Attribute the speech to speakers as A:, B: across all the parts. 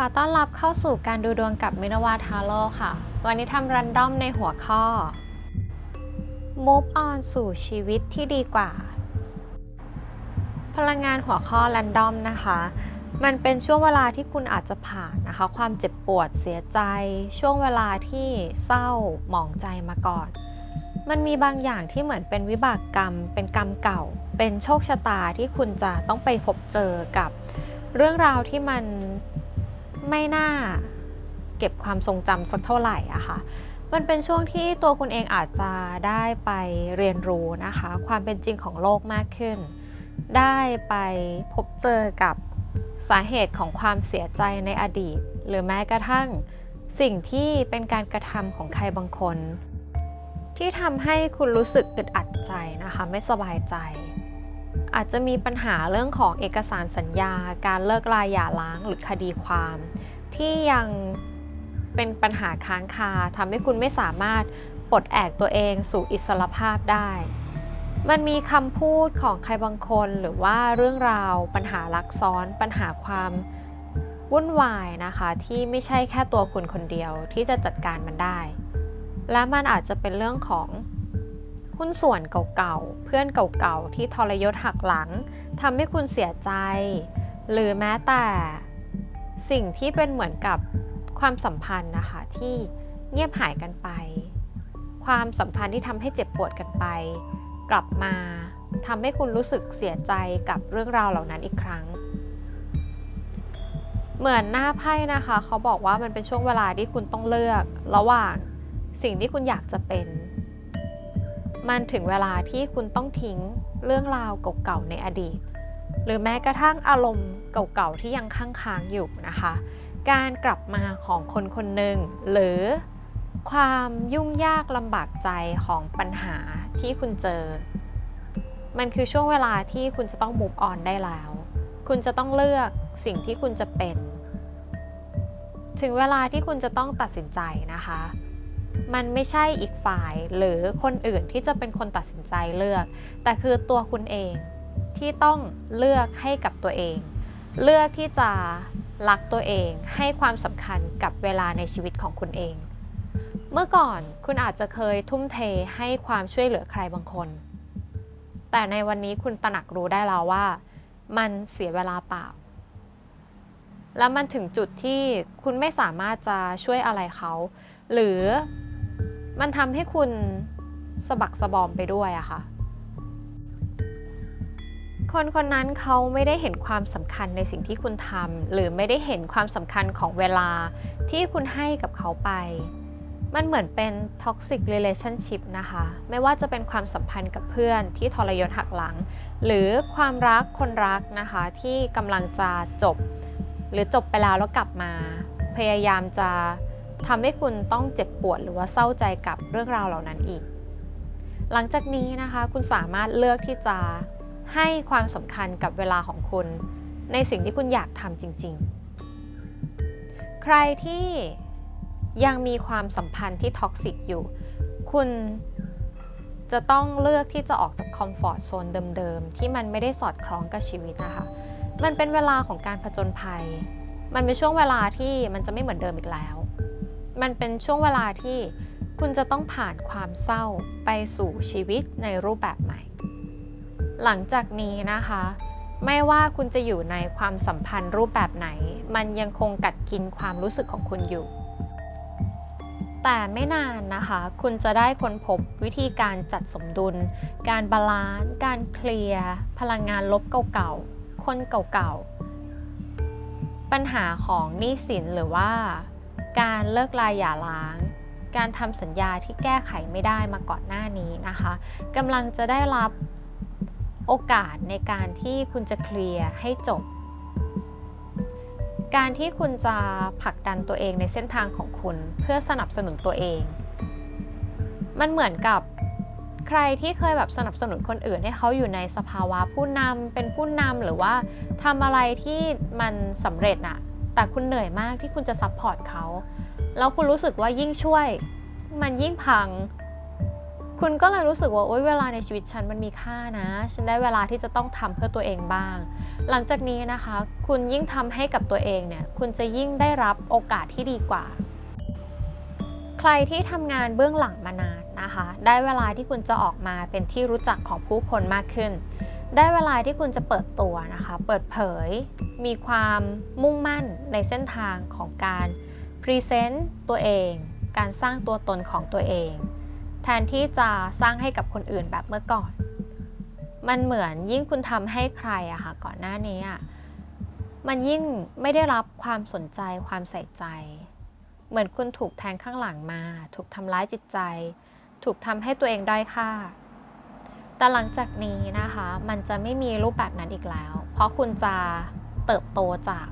A: ขอต้อนรับเข้าสู่การดูดวงกับมินวาทาโร่ค่ะ วันนี้ทำรันดอมในหัวข้อ Move on สู่ชีวิตที่ดีกว่า พลังงานหัวข้อรันดอมนะคะ มันเป็นช่วงเวลาที่คุณอาจจะผ่านนะคะ ความเจ็บปวดเสียใจ ช่วงเวลาที่เศร้าหมองใจมาก่อน มันมีบางอย่างที่เหมือนเป็นวิบากกรรม เป็นกรรมเก่า เป็นโชคชะตาที่คุณจะต้องไปพบเจอกับเรื่องราวที่มัน ไม่น่าเก็บความทรงจำสักเท่าไหร่อะค่ะ มันเป็นช่วงที่ตัวคุณเองอาจจะได้ไปเรียนรู้นะคะ ความเป็นจริงของโลกมากขึ้น ได้ไปพบเจอกับสาเหตุของความเสียใจในอดีต หรือแม้กระทั่งสิ่งที่เป็นการกระทำของใครบางคน ที่ทำให้คุณรู้สึกอึดอัดใจนะคะ ไม่สบายใจ อาจจะมีปัญหาเรื่องของเอกสารสัญญา การเลิกลายหย่าร้างหรือคดีความ ที่ยังเป็นปัญหาค้างคาทำให้คุณไม่สามารถปลดแอกตัวเองสู่อิสรภาพได้ มันมีคำพูดของใครบางคนหรือว่าเรื่องราว ปัญหาลักซ้อน ปัญหาความวุ่นวายนะคะที่ไม่ใช่แค่ตัวคุณคนเดียวที่จะจัดการมันได้ และมันอาจจะเป็นเรื่องของ หุ้นส่วนเก่าๆ เพื่อนเก่าๆ ที่ทรยศหักหลังทำให้คุณเสียใจ หรือแม้แต่สิ่งที่เป็นเหมือนกับความสัมพันธ์นะคะที่เงียบหายกันไป ความสัมพันธ์ที่ทำให้เจ็บปวดกันไป กลับมาทำให้คุณรู้สึกเสียใจกับเรื่องราวเหล่านั้นอีกครั้ง เหมือนหน้าไพ่นะคะ เขาบอกว่ามันเป็นช่วงเวลาที่คุณต้องเลือก ระหว่างสิ่งที่คุณอยากจะเป็น มันถึงเวลาที่คุณต้องทิ้งเรื่องราวเก่าๆในอดีต หรือแม้กระทั่งอารมณ์เก่าๆที่ยังค้างๆอยู่นะคะ การกลับมาของคนคนหนึ่งหรือความยุ่งยากลำบากใจของปัญหาที่คุณเจอ มันคือช่วงเวลาที่คุณจะต้อง move on ได้แล้ว คุณจะต้องเลือกสิ่งที่คุณจะเป็น ถึงเวลาที่คุณจะต้องตัดสินใจนะคะ มันไม่ใช่อีกฝ่ายหรือคนอื่นที่จะเป็นคนตัดสินใจเลือก แต่คือตัวคุณเองที่ต้องเลือกให้กับตัวเอง เลือกที่จะรักตัวเอง ให้ความสำคัญกับเวลาในชีวิตของคุณเอง เมื่อก่อนคุณอาจจะเคยทุ่มเทให้ความช่วยเหลือใครบางคน แต่ในวันนี้คุณตระหนักรู้ได้แล้วว่า มันเสียเวลาเปล่า แล้วมันถึงจุดที่คุณไม่สามารถจะช่วยอะไรเขา หรือ มันทำให้คุณสะบักสะบอมไปด้วยอะค่ะ คนคนนั้นเขาไม่ได้เห็นความสำคัญในสิ่งที่คุณทำหรือไม่ได้เห็นความสำคัญของเวลาที่คุณให้กับเขาไป มันเหมือนเป็น toxic relationship นะคะ ไม่ว่าจะเป็นความสัมพันธ์กับเพื่อนที่ทรยศหักหลัง หรือความรักคนรักนะคะที่กำลังจะจบ หรือจบไปแล้วแล้วกลับมา พยายามจะ ทำให้คุณต้องเจ็บปวดหรือว่าเศร้าใจกับเรื่องราวเหล่านั้นอีก หลังจากนี้นะคะคุณสามารถเลือกที่จะให้ความสำคัญกับเวลาของคุณ ในสิ่งที่คุณอยากทำจริง ๆ ใครที่ยังมีความสัมพันธ์ที่ท็อกซิกอยู่ คุณจะต้องเลือกที่จะออกจากคอมฟอร์ทโซนเดิมๆ ที่มันไม่ได้สอดคล้องกับชีวิตนะคะ มันเป็นเวลาของการผจญภัย มันเป็นช่วงเวลาที่มันจะไม่เหมือนเดิมอีกแล้ว มันเป็นช่วงเวลาที่คุณจะต้องผ่านความเศร้าไปสู่ชีวิตในรูปแบบใหม่ หลังจากนี้นะคะ ไม่ว่าคุณจะอยู่ในความสัมพันธ์รูปแบบไหน มันยังคงกัดกินความรู้สึกของคุณอยู่ แต่ไม่นานนะคะ คุณจะได้ค้นพบวิธีการจัดสมดุล การบาลานซ์ การเคลียร์ พลังงานลบเก่าๆ คนเก่าๆ ปัญหาของหนี้สินหรือว่า การเลิกลายหย่าร้าง การทำสัญญาที่แก้ไขไม่ได้มาก่อนหน้านี้นะคะกำลังจะได้รับโอกาสในการที่คุณจะเคลียร์ให้จบ การที่คุณจะผลักดันตัวเองในเส้นทางของคุณเพื่อสนับสนุนตัวเอง มันเหมือนกับใครที่เคยแบบสนับสนุนคนอื่นให้เขาอยู่ในสภาวะผู้นำเป็นผู้นำหรือว่าทำอะไรที่มันสำเร็จอะ แต่คุณเหนื่อยมากที่คุณจะซัพพอร์ตเขา แล้วคุณรู้สึกว่ายิ่งช่วย มันยิ่งพัง คุณก็เลยรู้สึกว่าโอ๊ยเวลาในชีวิตฉันมันมีค่านะ ฉันได้เวลาที่จะต้องทำเพื่อตัวเองบ้าง หลังจากนี้นะคะ คุณยิ่งทำให้กับตัวเองเนี่ย คุณจะยิ่งได้รับโอกาสที่ดีกว่า ใครที่ทำงานเบื้องหลังมานานนะคะ ได้เวลาที่คุณจะออกมาเป็นที่รู้จักของผู้คนมากขึ้น ได้เวลาที่คุณจะเปิดตัวนะคะ เปิดเผย มีความมุ่งมั่นในเส้นทางของการพรีเซนต์ตัวเอง การสร้างตัวตนของตัวเอง แทนที่จะสร้างให้กับคนอื่นแบบเมื่อก่อน มันเหมือนยิ่งคุณทำให้ใครอะค่ะก่อนหน้านี้อะมันยิ่งไม่ได้รับความสนใจความใส่ใจ เหมือนคุณถูกแทงข้างหลังมา ถูกทำร้ายจิตใจ ถูกทำให้ตัวเองด้อยค่า แต่หลังจากนี้นะคะ มันจะไม่มีรูปแบบนั้นอีกแล้ว เพราะคุณจะเติบโตจาก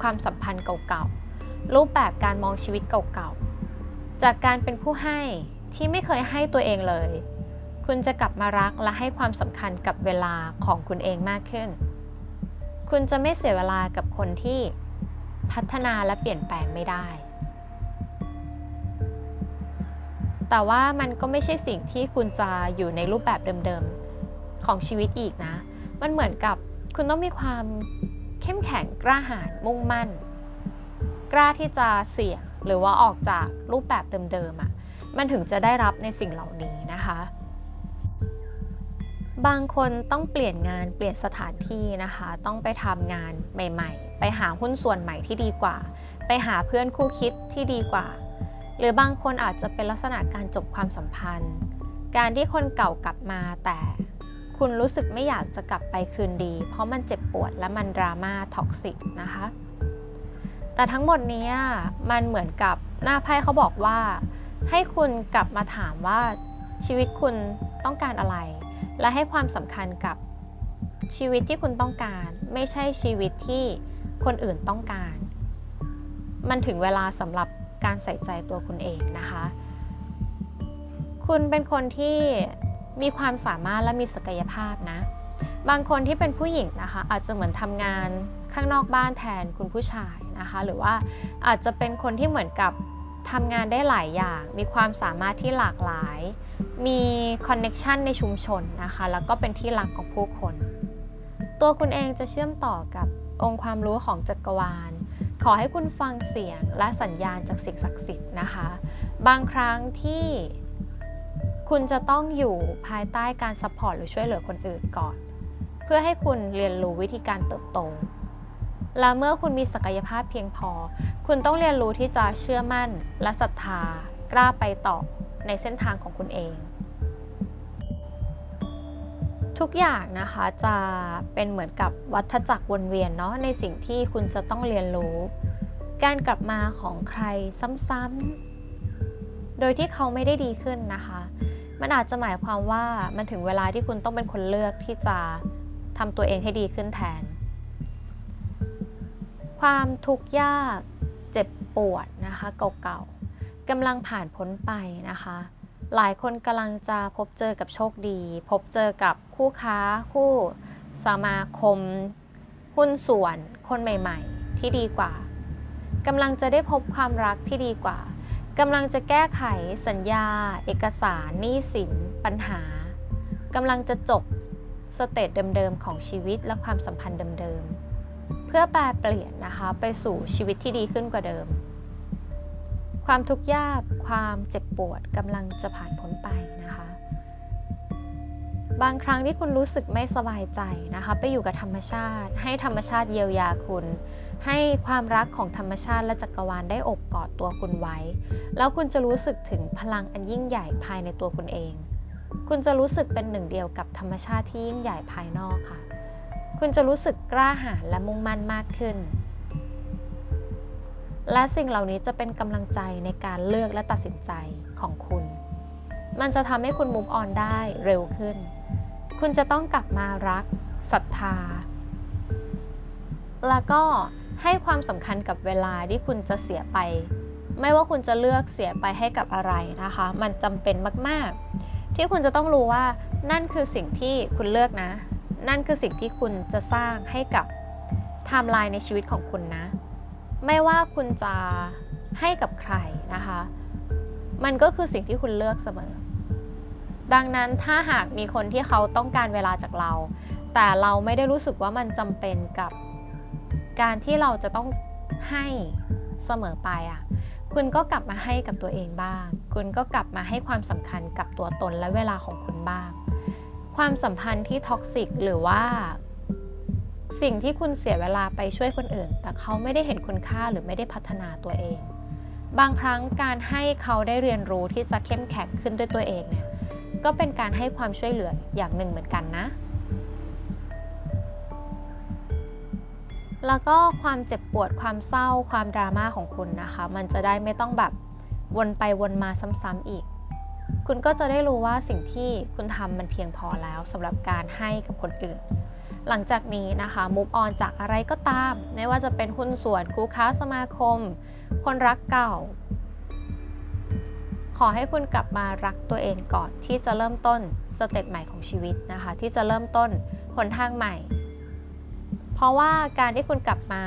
A: ความสัมพันธ์เก่าๆ รูปแบบการมองชีวิตเก่าๆ จากการเป็นผู้ให้ที่ไม่เคยให้ตัวเองเลย คุณจะกลับมารักและให้ความสำคัญกับเวลาของคุณเองมากขึ้น คุณจะไม่เสียเวลากับคนที่พัฒนาและเปลี่ยนแปลงไม่ได้ แต่ว่ามันก็ไม่ใช่สิ่งที่คุณจะอยู่ในรูปแบบเดิมๆของชีวิตอีกนะ มันเหมือนกับคุณต้องมีความเข้มแข็งกล้าหาญมุ่งมั่น กล้าที่จะเสี่ยงหรือว่าออกจากรูปแบบเดิมๆอะ่ะ มันถึงจะได้รับในสิ่งเหล่านี้นะคะ บางคนต้องเปลี่ยนงานเปลี่ยนสถานที่นะคะ ต้องไปทำงานใหม่ ๆ ไปหาหุ้นส่วนใหม่ที่ดีกว่า ไปหาเพื่อนคู่คิดที่ดีกว่า หรือบางคนอาจจะเป็นลักษณะการจบความสัมพันธ์ การที่คนเก่ากลับมาแต่คุณรู้สึกไม่อยากจะกลับไปคืนดี เพราะมันเจ็บปวดและมันดราม่าท็อกซิกนะคะ แต่ทั้งหมดนี้มันเหมือนกับหน้าไพ่เขาบอกว่า ให้คุณกลับมาถามว่าชีวิตคุณต้องการอะไร และให้ความสำคัญกับชีวิตที่คุณต้องการ ไม่ใช่ชีวิตที่คนอื่นต้องการ มันถึงเวลาสำหรับ การใส่ใจตัวคุณเองนะคะ คุณเป็นคนที่มีความสามารถและมีศักยภาพนะ บางคนที่เป็นผู้หญิงนะคะ อาจจะเหมือนทำงานข้างนอกบ้านแทนคุณผู้ชายนะคะ หรือว่าอาจจะเป็นคนที่เหมือนกับทำงานได้หลายอย่าง มีความสามารถที่หลากหลาย มีคอนเน็ชันในชุมชนนะคะ แล้วก็เป็นที่รักของผู้คน ตัวคุณเองจะเชื่อมต่อกับองค์ความรู้ของจักรวาล ขอให้คุณฟังเสียงและสัญญาณจากสิ่งศักดิ์สิทธิ์นะคะ บางครั้งที่คุณจะต้องอยู่ภายใต้การซัพพอร์ตหรือช่วยเหลือคนอื่นก่อน เพื่อให้คุณเรียนรู้วิธีการเติบโต และเมื่อคุณมีศักยภาพเพียงพอ คุณต้องเรียนรู้ที่จะเชื่อมั่นและศรัทธากล้าไปต่อในเส้นทางของคุณเอง ทุกอย่างนะคะจะเป็นเหมือนกับวัฏจักรวนเวียนเนาะในสิ่งที่คุณจะต้องเรียนรู้ การกลับมาของใครซ้ำๆ โดยที่เขาไม่ได้ดีขึ้นนะคะ มันอาจจะหมายความว่ามันถึงเวลาที่คุณต้องเป็นคนเลือกที่จะทำตัวเองให้ดีขึ้นแทน ความทุกข์ยากเจ็บปวดนะคะเก่าๆกำลังผ่านพ้นไปนะคะ หลายคนกำลังจะพบเจอกับโชคดี พบเจอกับคู่ค้า คู่สมาคม หุ้นส่วน คนใหม่ ๆ ที่ดีกว่ากำลังจะได้พบความรักที่ดีกว่ากำลังจะแก้ไขสัญญา เอกสารหนี้สิน ปัญหากำลังจะจบสเตจเดิมๆของชีวิตและความสัมพันธ์เดิมๆเพื่อแปลเปลี่ยนนะคะไปสู่ชีวิตที่ดีขึ้นกว่าเดิม ความทุกข์ยากความเจ็บปวดกำลังจะผ่านพ้นไปนะคะ บางครั้งที่คุณรู้สึกไม่สบายใจนะคะ ไปอยู่กับธรรมชาติ ให้ธรรมชาติเยียวยาคุณ ให้ความรักของธรรมชาติและจักรวาลได้อบกอดตัวคุณไว้ แล้วคุณจะรู้สึกถึงพลังอันยิ่งใหญ่ภายในตัวคุณเอง คุณจะรู้สึกเป็นหนึ่งเดียวกับธรรมชาติที่ยิ่งใหญ่ภายนอกค่ะ คุณจะรู้สึกกล้าหาญและมุ่งมั่นมากขึ้น และสิ่งเหล่านี้จะเป็นกำลังใจในการเลือกและตัดสินใจของคุณ มันจะทำให้คุณมุกออนได้เร็วขึ้น คุณจะต้องกลับมารักศรัทธา แล้วก็ให้ความสำคัญกับเวลาที่คุณจะเสียไป ไม่ว่าคุณจะเลือกเสียไปให้กับอะไรนะคะ มันจำเป็นมาก ๆ ที่คุณจะต้องรู้ว่านั่นคือสิ่งที่คุณเลือกนะ นั่นคือสิ่งที่คุณจะสร้างให้กับไทม์ไลน์ในชีวิตของคุณนะ ไม่ว่าคุณจะให้กับใครนะคะ มันก็คือสิ่งที่คุณเลือกเสมอ ดังนั้นถ้าหากมีคนที่เขาต้องการเวลาจากเรา แต่เราไม่ได้รู้สึกว่ามันจำเป็นกับการที่เราจะต้องให้เสมอไปอะ คุณก็กลับมาให้กับตัวเองบ้าง คุณก็กลับมาให้ความสำคัญกับตัวตนและเวลาของคุณบ้าง ความสัมพันธ์ที่ท็อกซิกหรือว่า สิ่งที่คุณเสียเวลาไปช่วยคนอื่น แต่เขาไม่ได้เห็นคุณค่าหรือไม่ได้พัฒนาตัวเอง บางครั้งการให้เขาได้เรียนรู้ที่จะเข้มแข็งขึ้นด้วยตัวเองเนี่ยก็เป็นการให้ความช่วยเหลืออย่างหนึ่งเหมือนกันนะ แล้วก็ความเจ็บปวดความเศร้าความดราม่าของคุณนะคะ มันจะได้ไม่ต้องแบบวนไปวนมาซ้ำๆอีก คุณก็จะได้รู้ว่าสิ่งที่คุณทำมันเพียงพอแล้วสำหรับการให้กับคนอื่น หลังจากนี้นะคะมุ v ออนจากอะไรก็ตาม ไม่ว่าจะเป็นหุ้นส่วนคู่ค้าสมาคม คนรักเก่า ขอให้คุณกลับมารักตัวเองก่อนที่จะเริ่มต้นสเต็ปใหม่ของชีวิตนะคะ ที่จะเริ่มต้นหนทางใหม่ เพราะว่าการที่คุณกลับมา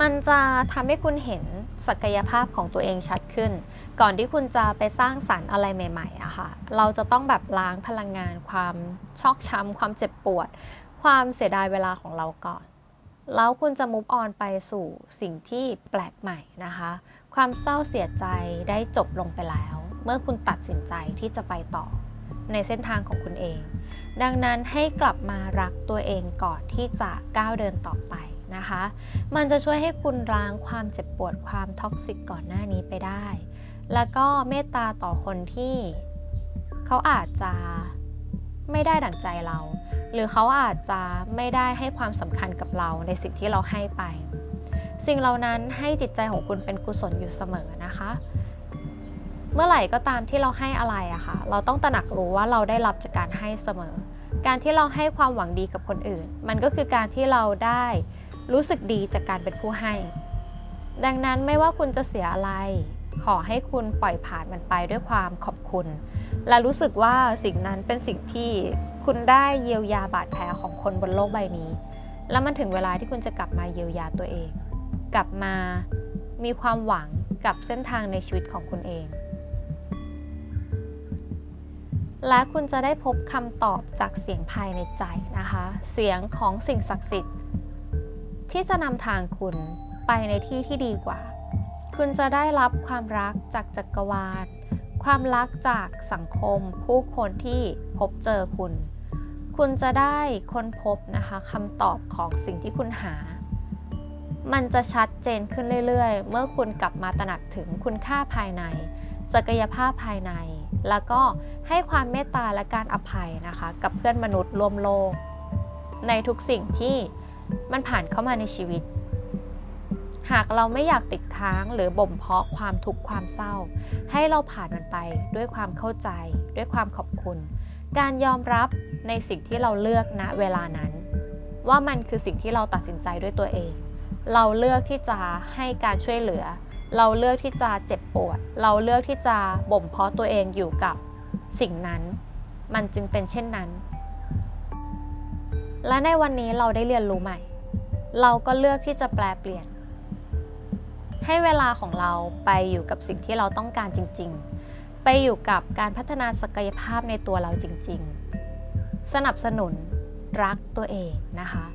A: มันจะทำให้คุณเห็น ศักยภาพของตัวเองชัดขึ้น ก่อนที่คุณจะไปสร้างสรรค์อะไรใหม่ๆอะค่ะ เราจะต้องแบบล้างพลังงาน ความชอกช้ำความเจ็บปวด ความเสียดายเวลาของเราก่อน แล้วคุณจะมุฟออนไปสู่สิ่งที่แปลกใหม่นะคะ ความเศร้าเสียใจได้จบลงไปแล้ว เมื่อคุณตัดสินใจที่จะไปต่อ ในเส้นทางของคุณเอง ดังนั้นให้กลับมารักตัวเองก่อนที่จะก้าวเดินต่อไป นะคะ มันจะช่วยให้คุณล้างความเจ็บปวดความท็อกซิกก่อนหน้านี้ไปได้ แล้วก็เมตตาต่อคนที่เขาอาจจะไม่ได้ดั่งใจเรา หรือเขาอาจจะไม่ได้ให้ความสำคัญกับเราในสิ่งที่เราให้ไป สิ่งเหล่านั้นให้จิตใจของคุณเป็นกุศลอยู่เสมอนะคะ เมื่อไหร่ก็ตามที่เราให้อะไรอะค่ะ เราต้องตระหนักรู้ว่าเราได้รับจากการให้เสมอ การที่เราให้ความหวังดีกับคนอื่น มันก็คือการที่เราได้ รู้สึกดีจากการเป็นผู้ให้ ดังนั้นไม่ว่าคุณจะเสียอะไร ขอให้คุณปล่อยผ่านมันไปด้วยความขอบคุณ และรู้สึกว่าสิ่งนั้นเป็นสิ่งที่คุณได้เยียวยาบาดแผลของคนบนโลกใบนี้ แล้วมันถึงเวลาที่คุณจะกลับมาเยียวยาตัวเอง กลับมามีความหวังกับเส้นทางในชีวิตของคุณเอง และคุณจะได้พบคำตอบจากเสียงภายในใจนะคะ เสียงของสิ่งศักดิ์สิทธิ์ ที่จะนำทางคุณไปในที่ที่ดีกว่า คุณจะได้รับความรักจากจักรวาล ความรักจากสังคม ผู้คนที่พบเจอคุณ คุณจะได้ค้นพบนะคะคำตอบของสิ่งที่คุณหา มันจะชัดเจนขึ้นเรื่อยๆ เมื่อคุณกลับมาตระหนักถึงคุณค่าภายใน ศักยภาพภายใน แล้วก็ให้ความเมตตาและการอภัยนะคะ กับเพื่อนมนุษย์รวมโลก ในทุกสิ่งที่ มันผ่านเข้ามาในชีวิต หากเราไม่อยากติดค้างหรือบ่มเพาะความทุกข์ความเศร้า ให้เราผ่านมันไปด้วยความเข้าใจ ด้วยความขอบคุณ การยอมรับในสิ่งที่เราเลือกณเวลานั้น ว่ามันคือสิ่งที่เราตัดสินใจด้วยตัวเอง เราเลือกที่จะให้การช่วยเหลือ เราเลือกที่จะเจ็บปวด เราเลือกที่จะบ่มเพาะตัวเองอยู่กับสิ่งนั้น มันจึงเป็นเช่นนั้น และในวันนี้เราได้เรียนรู้ใหม่ เราก็เลือกที่จะแปลเปลี่ยน ให้เวลาของเราไปอยู่กับสิ่งที่เราต้องการจริง ๆ ไปอยู่กับการพัฒนาศักยภาพในตัวเราจริง ๆ สนับสนุนรักตัวเองนะคะ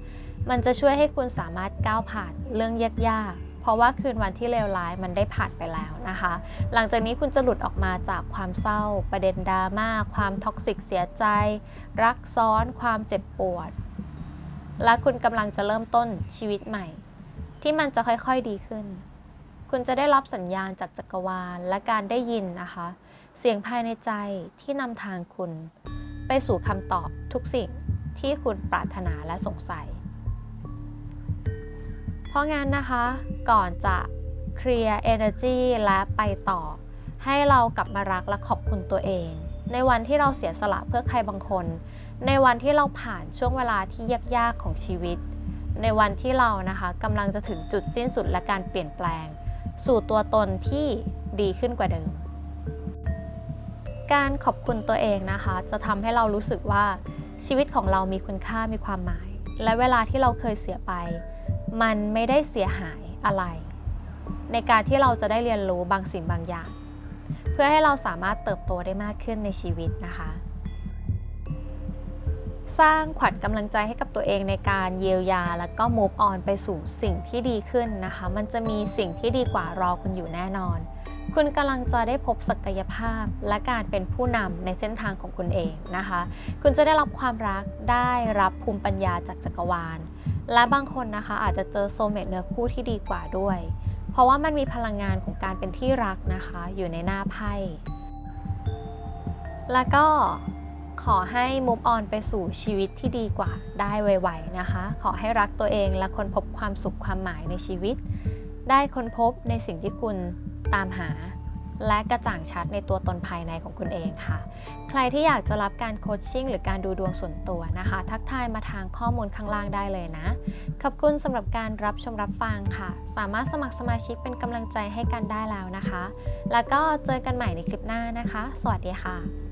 A: มันจะช่วยให้คุณสามารถก้าวผ่านเรื่องยากๆ เพราะว่าคืนวันที่เลวร้ายมันได้ผ่านไปแล้วนะคะ หลังจากนี้คุณจะหลุดออกมาจากความเศร้า ประเด็นดราม่า ความท็อกซิกเสียใจ รักซ้อน ความเจ็บปวด และคุณกำลังจะเริ่มต้นชีวิตใหม่ ที่มันจะค่อยๆดีขึ้น คุณจะได้รับสัญญาณจากจักรวาลและการได้ยินนะคะ เสียงภายในใจที่นำทางคุณ ไปสู่คำตอบทุกสิ่งที่คุณปรารถนาและสงสัย เพราะงั้นนะคะ ก่อนจะเคลียร์ energy และไปต่อ ให้เรากลับมารักและขอบคุณตัวเอง ในวันที่เราเสียสละเพื่อใครบางคน ในวันที่เราผ่านช่วงเวลาที่ยากๆของชีวิต ในวันที่เรานะคะกำลังจะถึงจุดสิ้นสุดและการเปลี่ยนแปลง สู่ตัวตนที่ดีขึ้นกว่าเดิม การขอบคุณตัวเองนะคะ จะทำให้เรารู้สึกว่าชีวิตของเรามีคุณค่ามีความหมาย และเวลาที่เราเคยเสียไป มันไม่ได้เสียหายอะไร ในการที่เราจะได้เรียนรู้บางสิ่งบางอย่าง เพื่อให้เราสามารถเติบโตได้มากขึ้นในชีวิตนะคะ สร้างขวัญกำลังใจให้กับตัวเองในการเยียวยา แล้วก็ move on ไปสู่สิ่งที่ดีขึ้นนะคะ มันจะมีสิ่งที่ดีกว่ารอคุณอยู่แน่นอน คุณกำลังจะได้พบศักยภาพ และการเป็นผู้นำในเส้นทางของคุณเองนะคะ คุณจะได้รับความรักได้รับภูมิปัญญาจากจักรวาล และบางคนนะคะอาจจะเจอโซเมตเนื้อคู่ที่ดีกว่าด้วย เพราะว่ามันมีพลังงานของการเป็นที่รักนะคะ อยู่ในหน้าไพ่แล้วก็ ขอให้ move on ไปสู่ชีวิตที่ดีกว่าได้ไวๆนะคะ ขอให้รักตัวเองและค้นพบความสุขความหมายในชีวิต ได้ค้นพบในสิ่งที่คุณตามหา และกระจ่างชัดในตัวตนภายในของคุณเองค่ะ ใครที่อยากจะรับการโคชชิ่งหรือการดูดวงส่วนตัวนะคะ ทักทายมาทางข้อมูลข้างล่างได้เลยนะ ขอบคุณสำหรับการรับชมรับฟังค่ะ สามารถสมัครสมาชิกเป็นกำลังใจให้กันได้แล้วนะคะ แล้วก็เจอกันใหม่ในคลิปหน้านะคะ สวัสดีค่ะ